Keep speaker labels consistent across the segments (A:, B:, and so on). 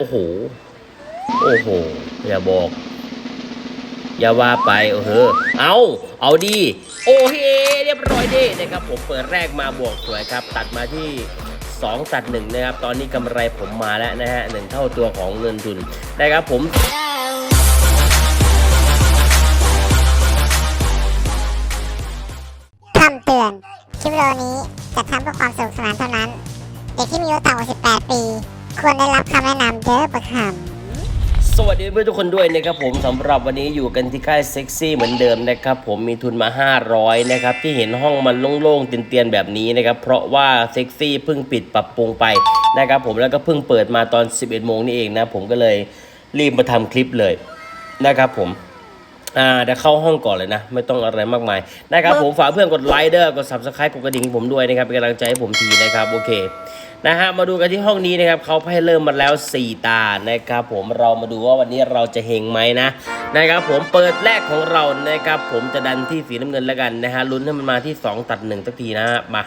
A: โอ้โห โอ้โห อย่าบอก อย่าว่าไปโอ้โหเอาเอาดี โอเค เรียบร้อยดีนะครับ ผมเปิดแรกมาบวกสวยครับ ตัดมาที่ 2 ตัด1นะครับ ตอนนี้กำไรผมมาแล้วนะฮะหนึ่งเท่าตัวของเงินทุนนะครับผม
B: ได้รับคำแนะนำเด้อประคำ
A: สวัสดีเพื่อนทุกคนด้วยนะครับผมสำหรับวันนี้อยู่กันที่ค่ายเซ็กซี่เหมือนเดิมนะครับผมมีทุนมา 500นะครับที่เห็นห้องมันโล่งๆเตียนๆแบบนี้นะครับเพราะว่าเซ็กซี่เพิ่งปิดปรับปรุงไปนะครับผมแล้วก็เพิ่งเปิดมาตอน 11 โมงนี่เองนะผมก็เลยรีบมาทำคลิปเลยนะครับผมอ่าเดี๋ยวเข้าห้องก่อนเลยนะ ไม่ต้องอะไรมากมายนะครับผมฝากเพื่อนกดไลค์เด้อกด subscribe กดกระดิ่งให้ผมด้วยนะครับเป็นกำลังใจให้ผมทีนะครับโอเค นะฮะมาดูกันที่ห้องนี้นะครับเขาให้เริ่มมาแล้ว 4 ตานะครับผมเรามาดูว่าวันนี้เราจะเฮงไหมนะนะครับผมเปิดแรกของเรานะครับผมจะดันที่สีน้ำเงินแล้วกันนะฮะลุ้นให้มันมาที่ 2 ตัด1สักทีนะฮะมา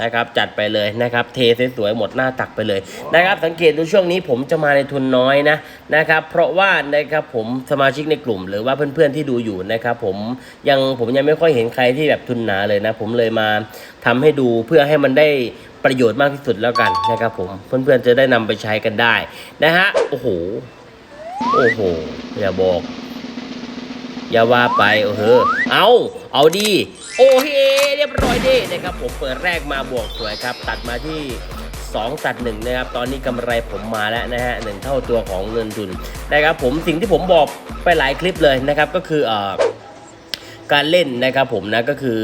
A: นะครับจัดไปเลยนะครับเทสวยๆหมดหน้าตักไปเลยนะครับสังเกตดูช่วงนี้ผมจะมาในทุนน้อยนะนะครับเพราะว่านะครับผมสมาชิกในกลุ่ม หรือว่าเพื่อนๆที่ดูอยู่นะครับผมยังผมยังไม่ค่อยเห็นใครที่แบบทุนหนาเลยนะ ผมเลยมาทำให้ดูเพื่อให้มันได้ ประโยชน์มากที่สุดแล้วกันนะครับผมเพื่อนๆจะได้นำไปใช้กันได้นะฮะโอ้โหโอ้โหอย่าบอก อย่าว่าไปโอ้โหเอาเอาดี โอเคเรียบร้อยดีนะครับผมเปิดแรกมาบวกสวยครับ ตัดมาที่2ตัด1นะครับตอนนี้กำไรผมมาแล้วนะฮะหนึ่งเท่าตัวของเงินทุนนะครับผมสิ่งที่ผมบอกไปหลายคลิปเลยนะครับก็คือเอ่อ การเล่นนะครับผมนะก็คือ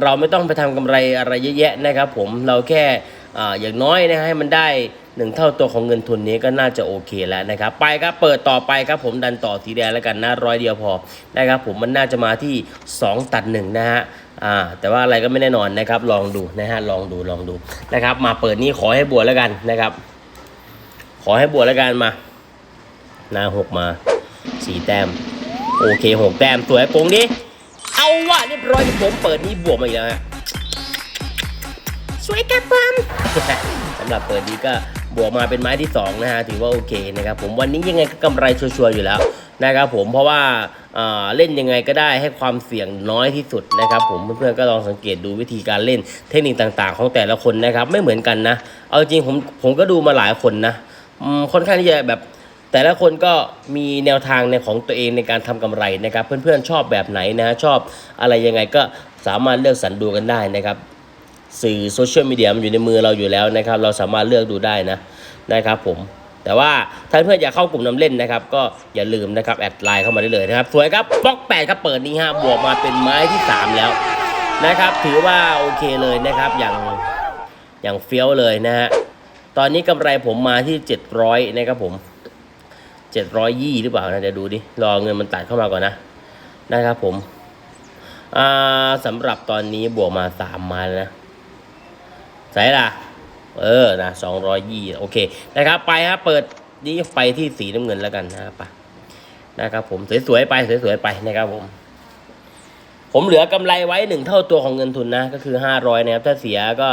A: เราไม่ต้องไปทำกำไรอะไรเยอะแยะนะครับผมเราแค่ออย่างน้อยนะให้มันได้หนึ่งเท่าตัวของเงินทุนนี้ก็น่าจะโอเคแล้วนะครับ ไปครับเปิดต่อไปครับผมดันต่อสีแดงแล้วกันนะร้อยเดียวพอนะครับผมมันน่าจะมาที่ 2 ตัด1นะฮะอ่าแต่ว่าอะไรก็ไม่แน่นอนนะครับ ลองดูนะฮะลองดูลองดูนะครับ มาเปิดนี้ขอให้บวกแล้วกันนะครับ ขอให้บวกแล้วกันมาหน้าหกมาสี่แต้ม โอเคหกแต้มสวยโกงดิ เอาวะเรียบร้อยผมเปิดนี้บวกมาอีกแล้วฮะสวยกับผมสำหรับเปิดนี้ก็บวกมาเป็นไม้ที่ 2 นะฮะ ถือว่าโอเคนะครับผมวันนี้ยังไงก็กำไรชัวร์ๆอยู่แล้วนะครับผมเพราะว่าอ่าเล่นยังไงก็ได้ให้ความเสี่ยงน้อยที่สุดนะครับผมเพื่อนๆก็ลองสังเกตดูวิธีการเล่นเทคนิคต่างๆ ของแต่ละคนนะครับไม่เหมือนกันนะ เอาจริงผมผมก็ดูมาหลายคนนะอืมค่อนข้างที่จะแบบ แต่ละคนก็มีแนวทางในของตัวเองในการทำกำไรนะครับ เพื่อนๆชอบแบบไหนนะชอบอะไรยังไงก็สามารถเลือกสรรดูกันได้นะครับสื่อโซเชียลมีเดียมันอยู่ในมือเราอยู่แล้วนะครับ เราสามารถเลือกดูได้นะนะครับผมแต่ว่าถ้าเพื่อนอยากเข้ากลุ่มนำเล่นนะครับ ก็อย่าลืมนะครับแอดไลน์เข้ามาได้เลยนะครับสวยครับบล็อกแปดครับเปิดนี้ฮะบวกมาเป็นไม้ที่ 3 แล้วนะครับ ถือว่าโอเคเลยนะครับอย่างอย่างเฟี้ยวเลยนะฮะตอนนี้กำไรผมมาที่ 700นะครับผม เจ็ดร้อยยี่หรือเปล่านะเดี๋ยวดูดิ รอเงินมันตัดเข้ามาก่อนนะ นะครับผม อ่าสำหรับตอนนี้บวกมาสามมาแล้วนะใส่ละเออนะสองร้อยยี่โอเค นะครับ ไปครับเปิดนี้ไปที่สีน้ำเงินแล้วกันนะครับไปนะครับผมสวยๆไปสวยๆไปนะครับผม ผมเหลือกำไรไว้หนึ่งเท่าตัวของเงินทุนนะ ก็คือห้าร้อยนะครับ ถ้าเสียก็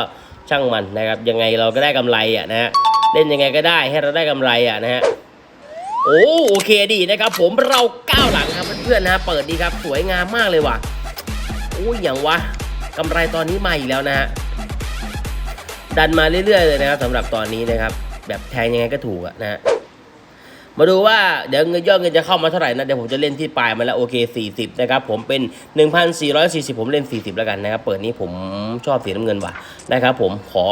A: ช่างมันนะครับ ยังไงเราก็ได้กำไรอะนะฮะเล่นยังไงก็ได้ให้เราได้กำไรอะนะฮะ โอ้โอเคดีนะครับ ผมเราก้าวหลังครับเพื่อนๆนะเปิดดีครับสวยงามมากเลยว่ะโอ้ยอย่างวะกำไรตอนนี้มาอีกแล้วนะฮะดันมาเรื่อยๆเลยนะครับสำหรับตอนนี้นะครับ แบบแทงยังไงก็ถูกอะนะฮะ มาดูว่าเดี๋ยวเงินยอดเงินจะเข้ามาเท่าไหร่นะ เดี๋ยวผมจะเล่นที่ปลายมาแล้วโอเค 40 นะครับ ผมเป็น 1,440 ผมเล่น 40 แล้วกันนะครับ เปิดนี้ผมชอบสีน้ำเงินว่ะนะครับผมขอ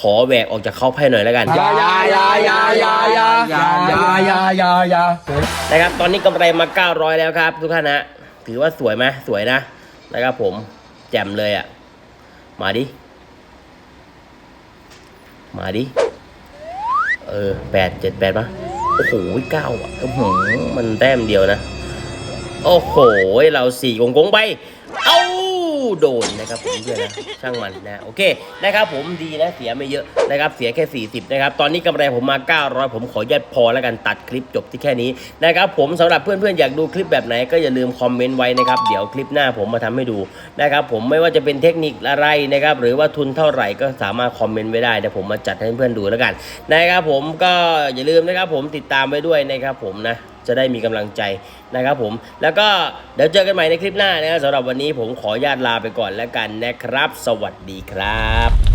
A: ขอแหวกออกจากเข้าไพ่หน่อยแล้วกัน
C: ยายายายายายายายายายายา
A: นะครับตอนนี้กำไรมา 900 แล้วครับ ทุกท่านนะถือว่าสวยไหมสวยนะนะครับผมแจ่มเลยอะ่ะ มาดิ มาดิ เออแปดเจ็ดแปดปะ โอ้โหเก้าอะโอ้โหมันแต้มเดียวนะ โอ้โห เราสี่กงกงไป เอา ตู้โดนนะครับผมเพื่อนนะช่างมันนะโอเคนะครับผมดีนะเสียไม่เยอะนะครับเสียแค่ 40นะครับตอนนี้กำไรผมมา 900 ผมขอยัดพอแล้วกันตัดคลิปจบที่แค่นี้นะครับผมสำหรับเพื่อนๆอยากดูคลิปแบบไหนก็อย่าลืมคอมเมนต์ไว้นะครับเดี๋ยวคลิปหน้าผมมาทำให้ดูนะครับผมไม่ว่าจะเป็นเทคนิคอะไรนะครับหรือว่าทุนเท่าไหร่ก็สามารถคอมเมนต์ไว้ได้เดี๋ยวผมมาจัดให้เพื่อนๆดูแล้วกันนะครับผมก็อย่าลืมนะครับผมติดตามไว้ด้วยนะครับผมนะ จะได้มีกำลังใจนะครับผม แล้วก็เดี๋ยวเจอกันใหม่ในคลิปหน้านะครับสำหรับวันนี้ผมขอญาตลาไปก่อนแล้วกันนะครับ สวัสดีครับ